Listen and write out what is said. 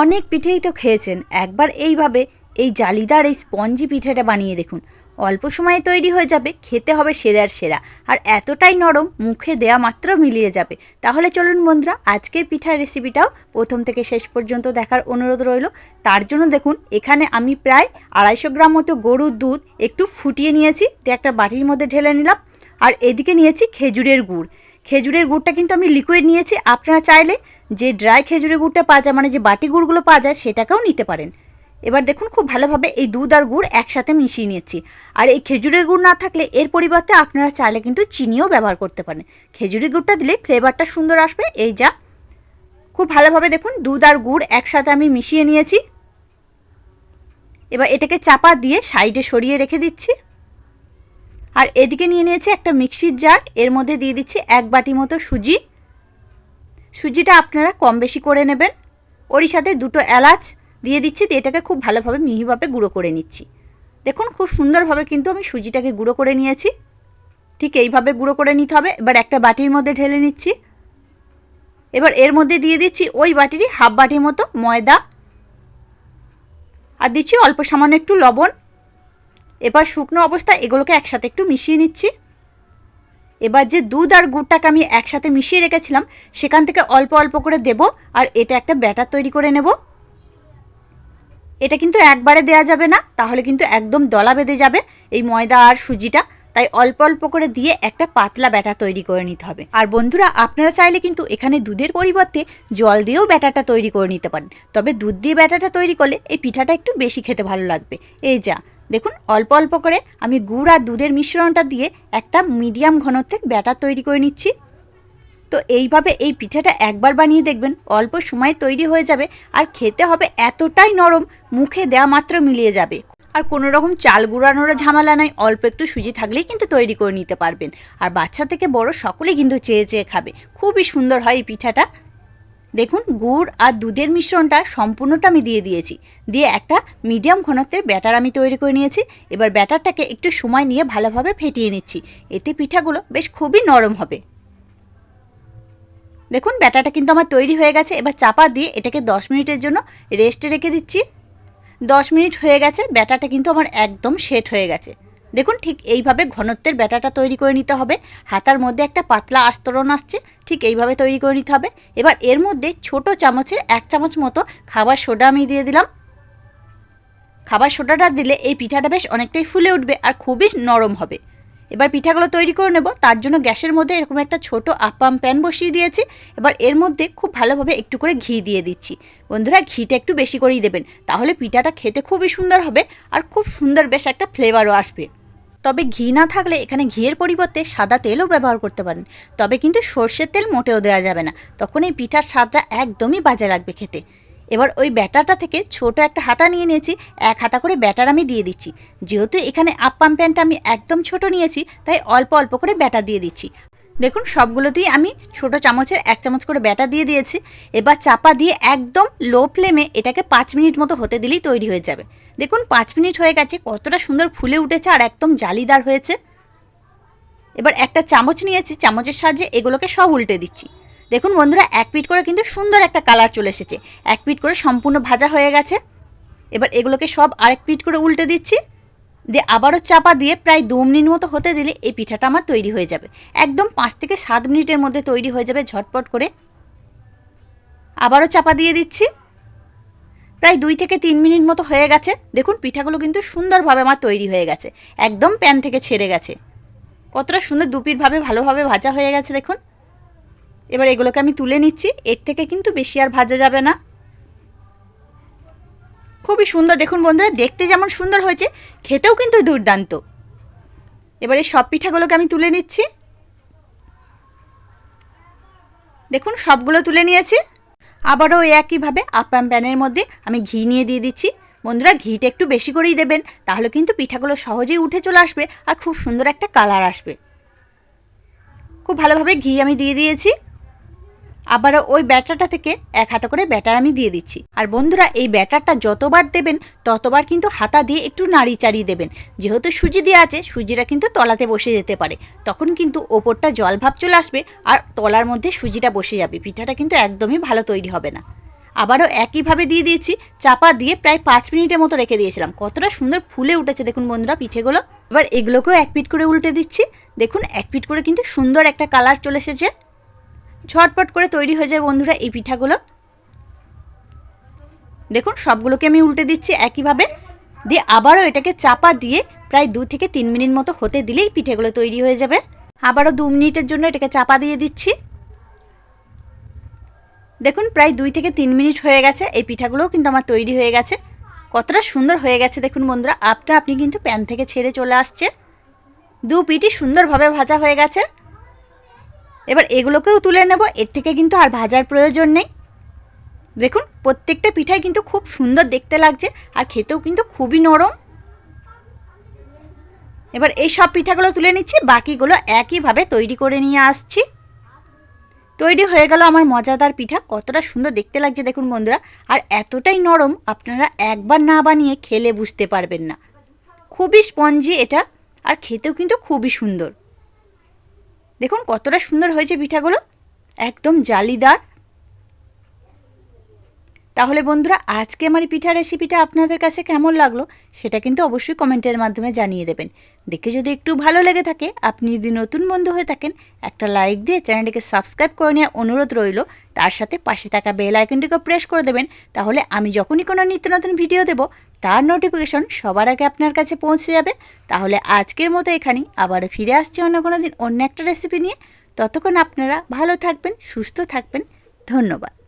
অনেক পিঠেই তো খেয়েছেন। একবার এইভাবে এই জালিদার এই স্পঞ্জি পিঠেটা বানিয়ে দেখুন। অল্প সময়ে তৈরি হয়ে যাবে, খেতে হবে সেরার সেরা। আর এতটাই নরম, মুখে দেয়া মাত্র মিলিয়ে যাবে। তাহলে চলুন বন্ধুরা, আজকের পিঠার রেসিপিটাও প্রথম থেকে শেষ পর্যন্ত দেখার অনুরোধ রইল। তার জন্য দেখুন, এখানে আমি প্রায় আড়াইশো গ্রাম মতো গরুর দুধ একটু ফুটিয়ে নিয়েছি। দিয়ে একটা বাটির মধ্যে ঢেলে নিলাম। আর এদিকে নিয়েছি খেজুরের গুড়। খেজুরের গুড়টা কিন্তু আমি লিকুইড নিয়েছি। আপনারা চাইলে যে ড্রাই খেজুরের গুড়টা পাওয়া যায় মানে যে বাটি গুড়গুলো পাওয়া যায়, সেটাকেও নিতে পারেন। এবার দেখুন, খুব ভালোভাবে এই দুধ আর গুড় একসাথে মিশিয়ে নিয়েছি আর এই খেজুরের গুড় না থাকলে এর পরিবর্তে আপনারা চাইলে কিন্তু চিনিও ব্যবহার করতে পারেন। খেজুরের গুড়টা দিলে ফ্লেভারটা সুন্দর আসবে। এই যা, খুব ভালোভাবে দেখুন, দুধ আর গুড় একসাথে আমি মিশিয়ে নিয়েছি। এবার এটাকে চাপা দিয়ে সাইডে সরিয়ে রেখে দিচ্ছি। আর এদিকে নিয়ে নিয়েছি একটা মিক্সির জার। এর মধ্যে দিয়ে দিচ্ছি এক বাটি মতো সুজি। সুজিটা আপনারা কম বেশি করে নেবেন। ওরই সাথে দুটো এলাচ দিয়ে দিচ্ছি, দিয়ে এটাকে খুব ভালোভাবে মিহিভাবে গুঁড়ো করে নিচ্ছি। দেখুন, খুব সুন্দরভাবে কিন্তু আমি সুজিটাকে গুঁড়ো করে নিয়েছি। ঠিক এইভাবে গুঁড়ো করে নিতে হবে। এবার একটা বাটির মধ্যে ঢেলে নিচ্ছি। এবার এর মধ্যে দিয়ে দিচ্ছি ওই বাটিরই হাফ বাটির মতো ময়দা। আর দিচ্ছি অল্প সামান্য একটু লবণ। এবার শুকনো অবস্থায় এগুলোকে একসাথে একটু মিশিয়ে নিচ্ছি। এবার যে দুধ আর গুড়টাকে আমি একসাথে মিশিয়ে রেখেছিলাম, সেখান থেকে অল্প অল্প করে দেব আর এটা একটা ব্যাটার তৈরি করে নেব। এটা কিন্তু একবারে দেয়া যাবে না, তাহলে কিন্তু একদম দলা বেঁধে যাবে এই ময়দা আর সুজিটা। তাই অল্প অল্প করে দিয়ে একটা পাতলা ব্যাটার তৈরি করে নিতে হবে। আর বন্ধুরা, আপনারা চাইলে কিন্তু এখানে দুধের পরিবর্তে জল দিয়েও ব্যাটারটা তৈরি করে নিতে পারেন। তবে দুধ দিয়ে ব্যাটারটা তৈরি করলে এই পিঠাটা একটু বেশি খেতে ভালো লাগবে। এই যা দেখুন, অল্প অল্প করে আমি গুড় আর দুধের মিশ্রণটা দিয়ে একটা মিডিয়াম ঘনত্বের ব্যাটার তৈরি করে নিচ্ছি। তো এইভাবে এই পিঠাটা একবার বানিয়ে দেখবেন, অল্প সময়ে তৈরি হয়ে যাবে আর খেতে হবে এতটাই নরম, মুখে দেওয়া মাত্র মিলিয়ে যাবে। আর কোনো রকম চাল গুঁড়ানোর ঝামেলা নাই, অল্প একটু সুজি থাকলেই কিন্তু তৈরি করে নিতে পারবেন। আর বাচ্চা থেকে বড় সকলেই কিন্তু চেয়ে চেয়ে খাবে। খুবই সুন্দর হয় এই পিঠাটা। দেখুন, গুড় আর দুধের মিশ্রণটা সম্পূর্ণটা আমি দিয়ে দিয়েছি। দিয়ে একটা মিডিয়াম ঘনত্বের ব্যাটার আমি তৈরি করে নিয়েছি। এবার ব্যাটারটাকে একটু সময় নিয়ে ভালোভাবে ফেটিয়ে নিচ্ছি। এতে পিঠাগুলো বেশ খুবই নরম হবে। দেখুন, ব্যাটারটা কিন্তু আমার তৈরি হয়ে গেছে। এবার চাপা দিয়ে এটাকে দশ মিনিটের জন্য রেস্টে রেখে দিচ্ছি। দশ মিনিট হয়ে গেছে, ব্যাটারটা কিন্তু আমার একদম সেট হয়ে গেছে। দেখুন, ঠিক এইভাবে ঘনত্বের ব্যাটারটা তৈরি করে নিতে হবে। হাতার মধ্যে একটা পাতলা আস্তরণ আসছে। ঠিক এইভাবে তৈরি করে নিতে হবে। এবার এর মধ্যে ছোট চামচের এক চামচ মতো খাবার সোডা আমি দিয়ে দিলাম। খাবার সোডাটা দিলে এই পিঠাটা বেশ অনেকটাই ফুলে উঠবে আর খুবই নরম হবে। এবার পিঠাগুলো তৈরি করে নেব। তার জন্য গ্যাসের মধ্যে এরকম একটা ছোট আপাম প্যান বসিয়ে দিয়েছি। এবার এর মধ্যে খুব ভালোভাবে একটু করে ঘি দিয়ে দিচ্ছি। বন্ধুরা, ঘিটা একটু বেশি করেই দেবেন, তাহলে পিঠাটা খেতে খুবই সুন্দর হবে আর খুব সুন্দর বেশ একটা ফ্লেভারও আসবে। তবে ঘি না থাকলে এখানে ঘিয়ের পরিবর্তে সাদা তেলও ব্যবহার করতে পারেন। তবে কিন্তু সর্ষের তেল মোটেও দেওয়া যাবে না। তখন এই পিঠার স্বাদটা একদমই বাজে লাগবে খেতে। এবার ওই ব্যাটারটা থেকে ছোট একটা হাতা নিয়ে নিয়েছি। এক হাতা করে ব্যাটার আমি দিয়ে দিচ্ছি। যেহেতু এখানে আপ্পাম প্যানটা আমি একদম ছোট নিয়েছি, তাই অল্প অল্প করে ব্যাটার দিয়ে দিচ্ছি। দেখুন, সবগুলোতেই আমি ছোট চামচের এক চামচ করে ব্যাটার দিয়ে দিয়েছি। এবার চাপা দিয়ে একদম লো ফ্লেমে এটাকে পাঁচ মিনিট মতো হতে দিলেই তৈরি হয়ে যাবে। দেখুন, পাঁচ মিনিট হয়ে গেছে, কতটা সুন্দর ফুলে উঠেছে আর একদম জালিদার হয়েছে। এবার একটা চামচ নিয়েছি, চামচের সাহায্যে এগুলোকে সব উল্টে দিচ্ছি। দেখুন বন্ধুরা, এক পিট করে কিন্তু সুন্দর একটা কালার চলে এসেছে। এক পিট করে সম্পূর্ণ ভাজা হয়ে গেছে। এবার এগুলোকে সব আরেক পিট করে উল্টে দিচ্ছি। দিয়ে আবারও চাপা দিয়ে প্রায় দু মিনিট মতো হতে দিলে এই পিঠাটা আমার তৈরি হয়ে যাবে। একদম পাঁচ থেকে সাত মিনিটের মধ্যে তৈরি হয়ে যাবে ঝটপট করে। আবারও চাপা দিয়ে দিচ্ছি। প্রায় দুই থেকে তিন মিনিট মতো হয়ে গেছে। দেখুন, পিঠাগুলো কিন্তু সুন্দরভাবে আমার তৈরি হয়ে গেছে। একদম প্যান থেকে ছেড়ে গেছে। কতটা সুন্দর দুপিটভাবে ভালোভাবে ভাজা হয়ে গেছে, দেখুন। এবার এগুলোকে আমি তুলে নিচ্ছি। এর থেকে কিন্তু বেশি আর ভাজা যাবে না। খুবই সুন্দর। দেখুন বন্ধুরা, দেখতে যেমন সুন্দর হয়েছে, খেতেও কিন্তু দুর্দান্ত। এবার সব পিঠাগুলোকে আমি তুলে নিচ্ছি। দেখুন, সবগুলো তুলে নিয়েছি। আবারও একইভাবে আপাম প্যানের মধ্যে আমি ঘি নিয়ে দিয়ে দিচ্ছি। বন্ধুরা, ঘিটা একটু বেশি করেই দেবেন, তাহলে কিন্তু পিঠাগুলো সহজেই উঠে চলে আসবে আর খুব সুন্দর একটা কালার আসবে। খুব ভালোভাবে ঘি আমি দিয়ে দিয়েছি। আবারও ওই ব্যাটারটা থেকে এক হাতা করে ব্যাটার আমি দিয়ে দিচ্ছি। আর বন্ধুরা, এই ব্যাটারটা যতবার দেবেন, ততবার কিন্তু হাতা দিয়ে একটু নাড়ি চাড়িয়ে দেবেন। যেহেতু সুজি দেওয়া আছে, সুজিটা কিন্তু তলাতে বসে যেতে পারে। তখন কিন্তু ওপরটা জল ভাব চলে আসবে আর তলার মধ্যে সুজিটা বসে যাবে। পিঠাটা কিন্তু একদমই ভালো তৈরি হবে না। আবারও একইভাবে দিয়ে দিয়েছি, চাপা দিয়ে প্রায় পাঁচ মিনিটের মতো রেখে দিয়েছিলাম। কতটা সুন্দর ফুলে উঠেছে দেখুন বন্ধুরা পিঠেগুলো। এবার এগুলোকেও এক পিট করে উল্টে দিচ্ছি। দেখুন, এক পিট করে কিন্তু সুন্দর একটা কালার চলে এসেছে। ঝটপট করে তৈরি হয়ে যায় বন্ধুরা এই পিঠাগুলো। দেখুন, সবগুলোকে আমি উল্টে দিচ্ছি একইভাবে। দিয়ে আবারও এটাকে চাপা দিয়ে প্রায় দু থেকে তিন মিনিট মতো হতে দিলেই পিঠেগুলো তৈরি হয়ে যাবে। আবারও দু মিনিটের জন্য এটাকে চাপা দিয়ে দিচ্ছি। দেখুন, প্রায় দুই থেকে তিন মিনিট হয়ে গেছে, এই পিঠাগুলোও কিন্তু আমার তৈরি হয়ে গেছে। কতটা সুন্দর হয়ে গেছে দেখুন বন্ধুরা আপটা আপনি কিন্তু প্যান থেকে ছেড়ে চলে আসছে। দু পিঠই সুন্দরভাবে ভাজা হয়ে গেছে। এবার এগুলোকেও তুলে নেব। এর থেকে কিন্তু আর ভাজার প্রয়োজন নেই। দেখুন, প্রত্যেকটা পিঠাই কিন্তু খুব সুন্দর দেখতে লাগছে আর খেতেও কিন্তু খুবই নরম। এবার এই সব পিঠাগুলো তুলে নিচ্ছি, বাকিগুলো একইভাবে তৈরি করে নিয়ে আসছি। তৈরি হয়ে গেল আমার মজাদার পিঠা, কতটা সুন্দর দেখতে লাগছে দেখুন বন্ধুরা। আর এতটাই নরম, আপনারা একবার না বানিয়ে খেলে বুঝতে পারবেন না। খুবই স্পঞ্জি এটা, আর খেতেও কিন্তু খুবই সুন্দর। দেখুন কতটা সুন্দর হয়েছে পিঠাগুলো। একদম জালিদার। তাহলে বন্ধুরা, আজকে আমার এই পিঠা রেসিপিটা আপনাদের কাছে কেমন লাগল, সেটা কিন্তু অবশ্যই কমেন্টের মাধ্যমে জানিয়ে দেবেন। দেখে যদি একটু ভালো লেগে থাকে, আপনি যদি নতুন বন্ধু হয়ে থাকেন, একটা লাইক দিয়ে চ্যানেলটিকে সাবস্ক্রাইব করে নেওয়ার অনুরোধ রইল। তার সাথে পাশে থাকা বেল আইকনটিকে প্রেস করে দেবেন। তাহলে আমি যখনই কোনো নিত্য নতুন ভিডিও দেব তার নোটিফিকেশন সবার আগে আপনার কাছে পৌঁছে যাবে। তাহলে আজকের মতো এখানেই। আবার ফিরে আসছি অন্য কোনো দিন অন্য একটা রেসিপি নিয়ে। ততক্ষণ আপনারা ভালো থাকবেন, সুস্থ থাকবেন। ধন্যবাদ।